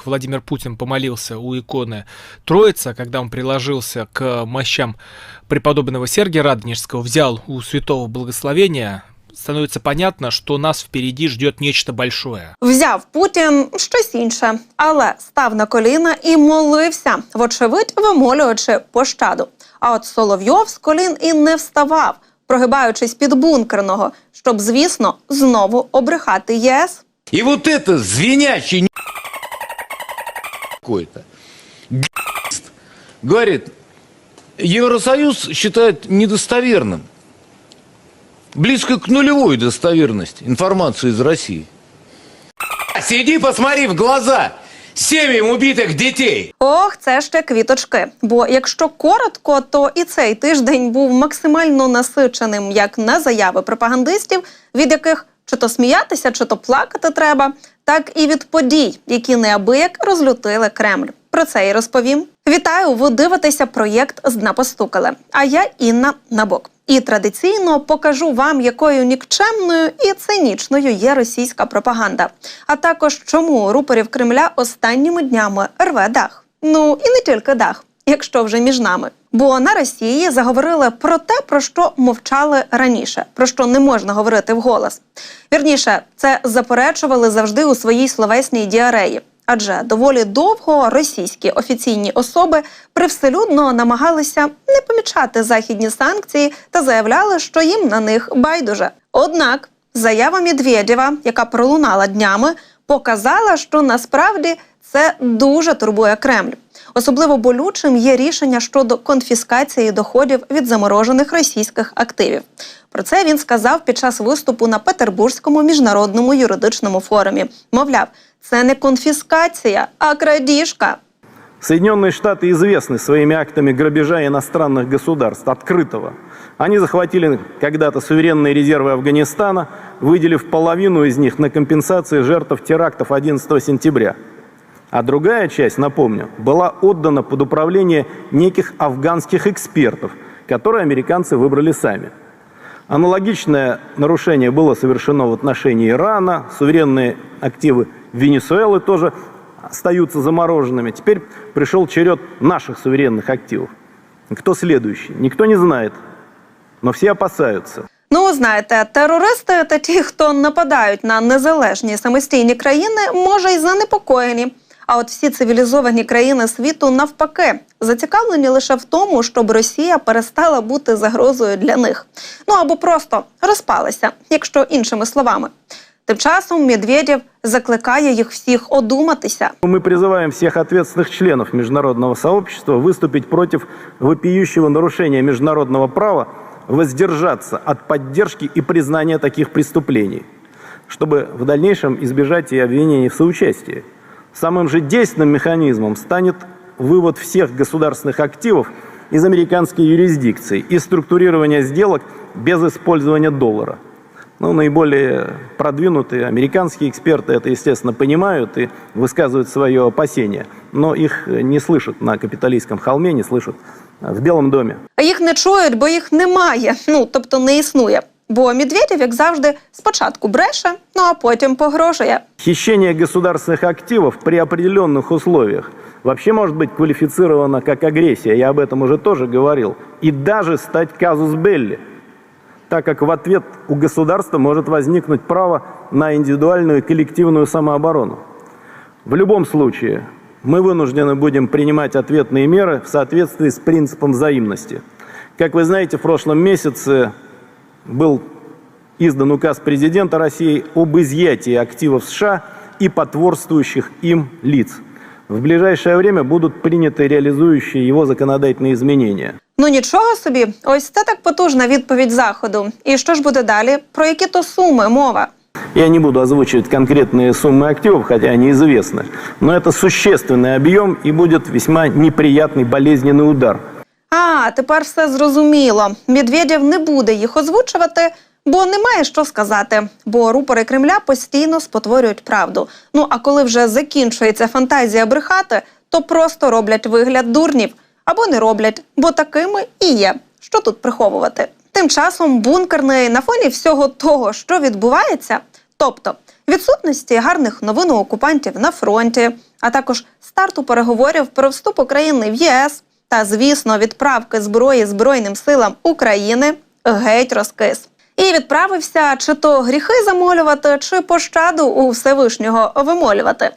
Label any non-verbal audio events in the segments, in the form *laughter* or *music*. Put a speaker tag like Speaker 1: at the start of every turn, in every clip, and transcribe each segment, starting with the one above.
Speaker 1: как Владимир Путин помолился у иконы Троица, когда он приложился к мощам преподобного Сергия Радонежского, взял у святого благословения, становится понятно, что нас впереди ждет нечто большое.
Speaker 2: Взяв Путін щось інше, але став на коліна і молився, вочевидь, вимолюючи пощаду. А от Соловйов з колін і не вставав, прогибаючись під бункерного, щоб, звісно, знову обрехати ЄС.
Speaker 3: И вот это звенящий какой-то говорит, Евросоюз считает недостоверным, близко к нулевой достоверности информацию из России. Сиди, посмотри в глаза семьям убитых детей.
Speaker 2: Ох, це ще квіточки. Бо якщо коротко, то і цей тиждень був максимально насиченим як на заяви пропагандистів, від яких чи то сміятися, чи то плакати треба, так і від подій, які неабияк розлютили Кремль. Про це і розповім. Вітаю! Ви дивитеся проєкт з дна постукали. А я Інна Набок. І традиційно покажу вам, якою нікчемною і цинічною є російська пропаганда, а також чому рупорів Кремля останніми днями рве дах. Ну і не тільки дах, якщо вже між нами. Бо на Росії заговорили про те, про що мовчали раніше, про що не можна говорити вголос. Вірніше, це заперечували завжди у своїй словесній діареї. Адже доволі довго російські офіційні особи привселюдно намагалися не помічати західні санкції та заявляли, що їм на них байдуже. Однак заява Медведєва, яка пролунала днями, показала, що насправді це дуже турбує Кремль. Особливо болючим є рішення щодо конфіскації доходів від заморожених російських активів. Про це він сказав під час виступу на Петербурзькому міжнародному юридичному форумі. Мовляв, це не конфіскація, а крадіжка.
Speaker 4: Соединенные Штаты известны своими актами грабежа иностранных государств, открытого. Они захватили когда-то суверенные резервы Афганистана, выделив половину из них на компенсации жертв терактов 11 сентября. А другая часть, напомню, была отдана под управление неких афганских экспертов, которые американцы выбрали сами. Аналогичное нарушение было совершено в отношении Ирана, суверенные активы Венесуэлы тоже остаются замороженными. Теперь пришел черед наших суверенных активов. Кто следующий? Никто не знает, но все опасаются.
Speaker 2: Ну, знаєте, терористи та ті, хто нападають на незалежні самостійні країни, може й занепокоєні. А от всі цивілізовані країни світу навпаки зацікавлені лише в тому, щоб Росія перестала бути загрозою для них. Ну або просто розпалася, якщо іншими словами. Тим часом Медведєв закликає їх всіх одуматися.
Speaker 4: Мы призываем всех ответственных членов международного сообщества выступить против вопиющего нарушения международного права, воздержаться от поддержки и признания таких преступлений, чтобы в дальнейшем избежать и обвинений в соучастии. Самым же действенным механизмом станет вывод всех государственных активов из американской юрисдикции и структурирование сделок без использования доллара. Ну, наиболее продвинутые американские эксперты это, естественно, понимают и высказывают свое опасение, но их не слышат на капиталистском холме, не слышат в Белом доме.
Speaker 2: А їх не чують, бо їх немає. Ну тобто не існує. Бо Медведєв, як завжди, спочатку бреше, ну а потім погрожує.
Speaker 4: Хищение государственных активов при определенных условиях вообще может быть квалифицировано как агрессия, я об этом уже тоже говорил, и даже стать казус белли, так как в ответ у государства может возникнуть право на индивидуальную и коллективную самооборону. В любом случае, мы вынуждены будем принимать ответные меры в соответствии с принципом взаимности. Как вы знаете, в прошлом месяце был издан указ президента России об изъятии активов США и потворствующих им лиц. В ближайшее время будут приняты реализующие его законодательные изменения.
Speaker 2: Ну нічого собі, ось це так потужна відповідь заходу. І що ж буде далі? Про які то суми мова?
Speaker 4: Я не буду озвучивать конкретные суммы активов, хотя они известны, но это существенный объем и будет весьма неприятный болезненный удар.
Speaker 2: А, тепер все зрозуміло. Медведєв не буде їх озвучувати, бо немає що сказати. Бо рупори Кремля постійно спотворюють правду. Ну а коли вже закінчується фантазія брехати, то просто роблять вигляд дурнів або не роблять, бо такими і є. Що тут приховувати? Тим часом бункерний на фоні всього того, що відбувається, тобто відсутності гарних новин у окупантів на фронті, а також старту переговорів про вступ України в ЄС та, звісно, відправки зброї Збройним силам України геть розкис. І відправився чи то гріхи замолювати, чи пощаду у Всевишнього вимолювати.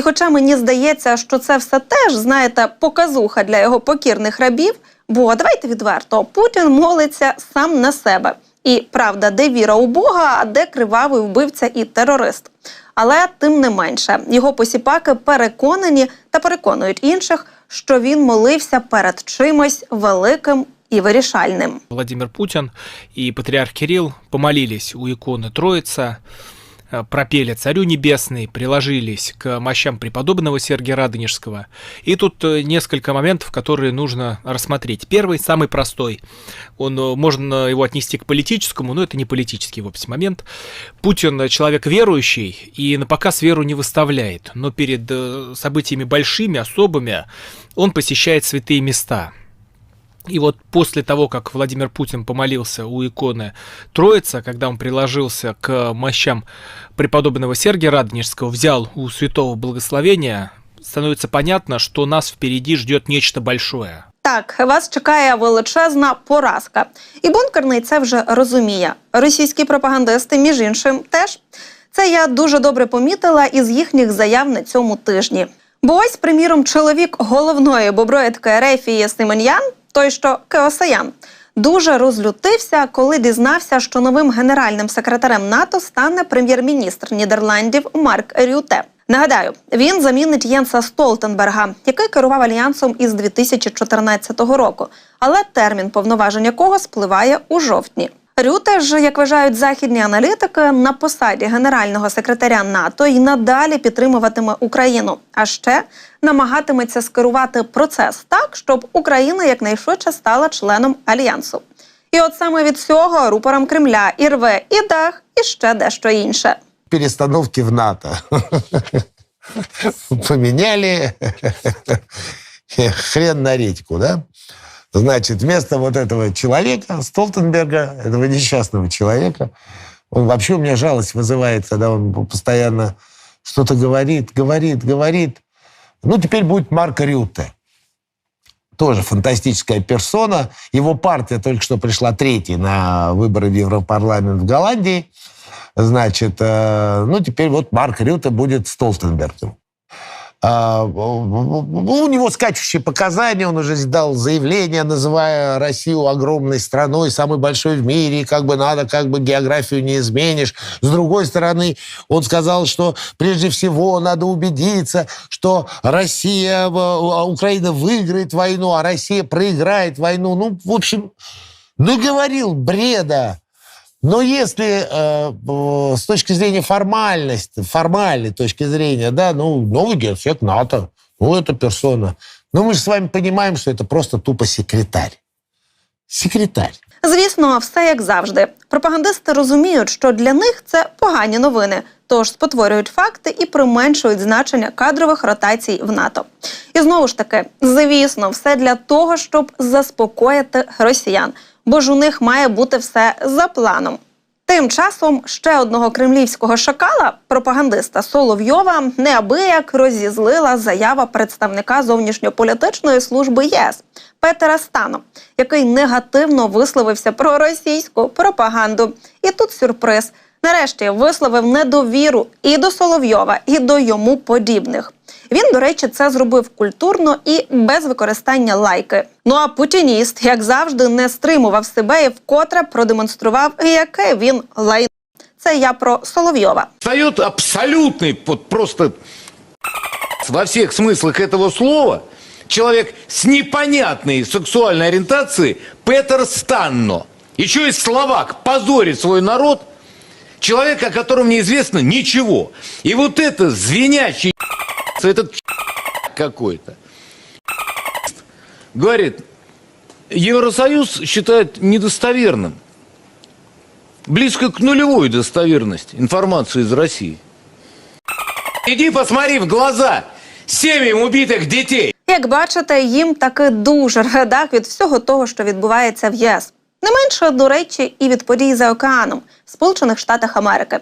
Speaker 2: І хоча мені здається, що це все теж, знаєте, показуха для його покірних рабів, бо давайте відверто, Путін молиться сам на себе. І правда, де віра у Бога, а де кривавий вбивця і терорист. Але тим не менше, його посіпаки переконані та переконують інших, що він молився перед чимось великим і вирішальним.
Speaker 1: Владимир Путин и патриарх Кирилл помолились у иконы Троица, э, пропели «Царю небесный», приложились к мощам преподобного Сергия Радонежского. И тут э, несколько моментов, которые нужно рассмотреть. Первый, самый простой. Он, э, можно его отнести к политическому, но это не политический вовсе момент. Путин человек верующий и на показ веру не выставляет, но перед э, событиями большими, особыми, он посещает святые места – и вот после того, как Владимир Путин помолился у иконы Троица, когда он приложился к мощам преподобного Сергия Радонежского, взял у святого благословения, становится понятно, что нас впереди ждет нечто большое.
Speaker 2: Так, вас чекає величезна поразка. І бункерний це вже розуміє. Російські пропагандисти, між іншим, теж. Це я дуже добре помітила із їхніх заяв на цьому тижні. Бо ось, приміром, чоловік головної боброїдки Ерефії Сименян, той що Кеосаян, дуже розлютився, коли дізнався, що новим генеральним секретарем НАТО стане прем'єр-міністр Нідерландів Марк Рюте. Нагадаю, він замінить Єнса Столтенберга, який керував альянсом із 2014 року, але термін повноважень якого спливає у жовтні. Рюте ж, як вважають західні аналітики, на посаді генерального секретаря НАТО і надалі підтримуватиме Україну, а ще намагатиметься скерувати процес так, щоб Україна якнайшвидше стала членом альянсу. І от саме від цього рупором Кремля і рве і дах, і ще дещо інше.
Speaker 5: перестановки в НАТО. *laughs* Поменяли *laughs* хрен на редьку, да? Значит, вместо вот этого человека, Столтенберга, этого несчастного человека, он вообще у меня жалость вызывает, когда он постоянно что-то говорит, говорит, говорит. Ну, теперь будет Марк Рютте. Тоже фантастическая персона. Его партия только что пришла третьей на выборы в Европарламент в Голландии. Значит, э, ну, теперь вот Марк Рюте будет Столтенбергом. А, у него скачущие показания, он уже дал заявление, называя Россию огромной страной, самой большой в мире, как бы надо, как бы географию не изменишь. С другой стороны, он сказал, что прежде всего надо убедиться, что Россия, э, Украина выиграет войну, а Россия проиграет войну. Ну, в общем, наговорил бреда. Но если э, э, с точки зрения формальности, формальной точки зрения, да, ну, новый генсек НАТО, ну, это персона. Но мы же с вами понимаем, что это просто тупо секретарь. Секретарь.
Speaker 2: Звісно, все як завжди. Пропагандисти розуміють, що для них це погані новини, тож спотворюють факти і применшують значення кадрових ротацій в НАТО. І знову ж таки, звісно, все для того, щоб заспокоїти росіян, бо ж у них має бути все за планом. Тим часом ще одного кремлівського шакала, пропагандиста Соловйова, неабияк розізлила заява представника зовнішньополітичної служби ЄС Петера Стано, який негативно висловився про російську пропаганду. І тут сюрприз. Нарешті висловив недовіру і до Соловйова, і до йому подібних. Він, до речі, це зробив культурно і без використання лайки. Ну а путініст, як завжди, не стримував себе і вкотре продемонстрував, яке він лайн. Це я про Соловйова.
Speaker 3: Встает абсолютный, вот просто во всех смыслах этого слова, человек с непонятной сексуальной ориентацией Петер Станно. Еще и словак позорит свой народ, человек, о котором неизвестно ничего. И вот это звенящий *laughs* этот *laughs* какой-то говорит, Евросоюз считает недостоверным близко к нулевой достоверности информации из России. Иди посмотри в глаза семьям убитых детей.
Speaker 2: Як бачите, їм таки дуже ргадак від всього того, що відбувається в ЄС. Не менше, до речі, і від подій за океаном в Сполучених Штатах Америки.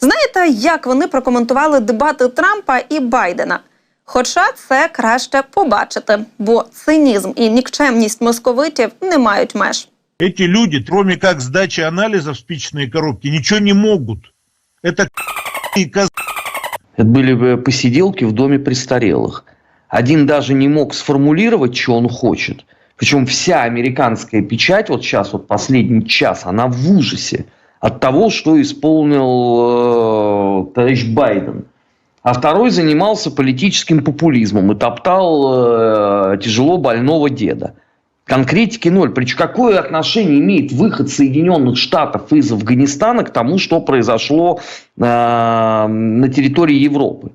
Speaker 2: Знаєте, як вони прокоментували дебати Трампа і Байдена? Хоча це краще побачити, бо цинізм і нікчемність московитів не мають меж.
Speaker 6: Эти люди, кроме как сдачи анализов в спичечные коробки, ничего не могут. Это и коз-
Speaker 7: Это были бы посиделки в доме престарелых. Один даже не мог сформулировать, что он хочет. Причем вся американская печать, вот сейчас, вот последний час, она в ужасе от того, что исполнил э, товарищ Байден. А второй занимался политическим популизмом и топтал э, тяжело больного деда. Конкретики ноль. Причем какое отношение имеет выход Соединенных Штатов из Афганистана к тому, что произошло э, на территории Европы?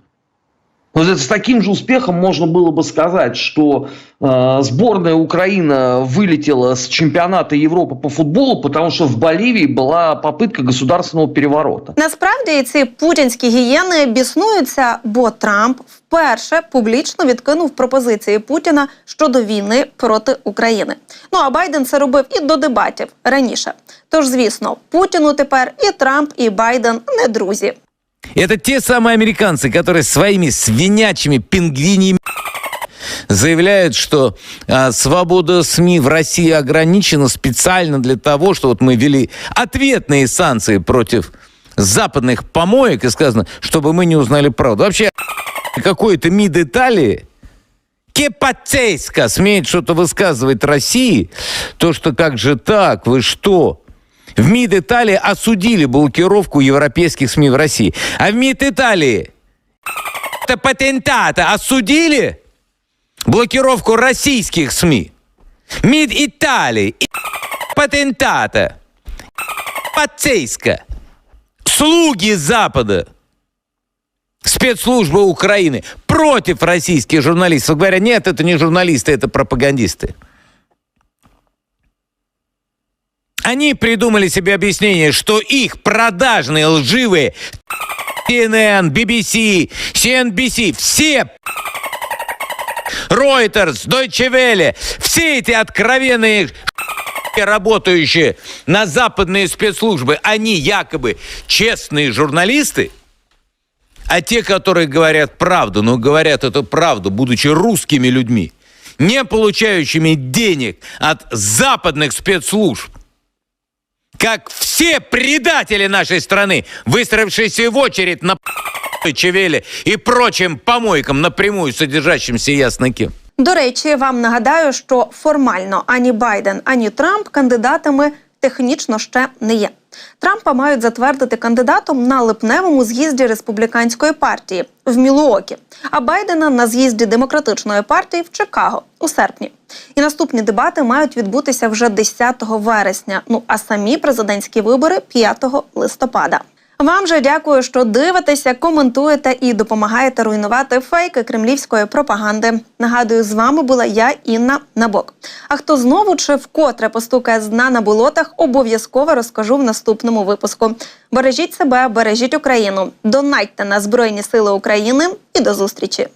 Speaker 7: Вот это с таким же успехом можно было бы сказать, что э, сборная Украина вылетела с чемпионата Европы по футболу, потому что в Боливии была попытка государственного переворота.
Speaker 2: Насправді ці путінські гієни біснуються, бо Трамп вперше публічно відкинув пропозиції Путіна щодо війни проти України. Ну а Байден це робив і до дебатів раніше. Тож, звісно, Путіну тепер і Трамп, і Байден не друзі.
Speaker 8: Это те самые американцы, которые своими свинячими пингвиньями заявляют, что а, свобода СМИ в России ограничена специально для того, что вот мы ввели ответные санкции против западных помоек, и сказано, чтобы мы не узнали правду. Вообще, какой-то МИД Италии Кепацейска смеет что-то высказывать России, то, что как же так, вы что? В МИД Италии осудили блокировку европейских СМИ в России. А в МИД Италии это патентата осудили блокировку российских СМИ. МИД Италии патентата пацейска. Слуги Запада спецслужбы Украины против российских журналистов. Говорят, нет, это не журналисты, это пропагандисты. Они придумали себе объяснение, что их продажные лживые CNN, BBC, CNBC, все Reuters, Deutsche Welle, все эти откровенные *laughs* работающие на западные спецслужбы, они якобы честные журналисты, а те, которые говорят правду, но говорят эту правду, будучи русскими людьми, не получающими денег от западных спецслужб, как все предатели нашей страны, выстроившиеся в очередь на Чевеле и прочим помойкам, напрямую содержащимся ясноки.
Speaker 2: До речі, вам нагадаю, що формально ані Байден, ані Трамп кандидатами технічно ще не є. Трампа мають затвердити кандидатом на липневому з'їзді республіканської партії в Мілуокі, а Байдена на з'їзді демократичної партії в Чикаго у серпні. І наступні дебати мають відбутися вже 10 вересня. Ну а самі президентські вибори 5 листопада. Вам же дякую, що дивитеся, коментуєте і допомагаєте руйнувати фейки кремлівської пропаганди. Нагадую, з вами була я, Інна Набок. А хто знову чи вкотре постукає з дна на болотах, обов'язково розкажу в наступному випуску. Бережіть себе, бережіть Україну, донайте на Збройні Сили України і до зустрічі.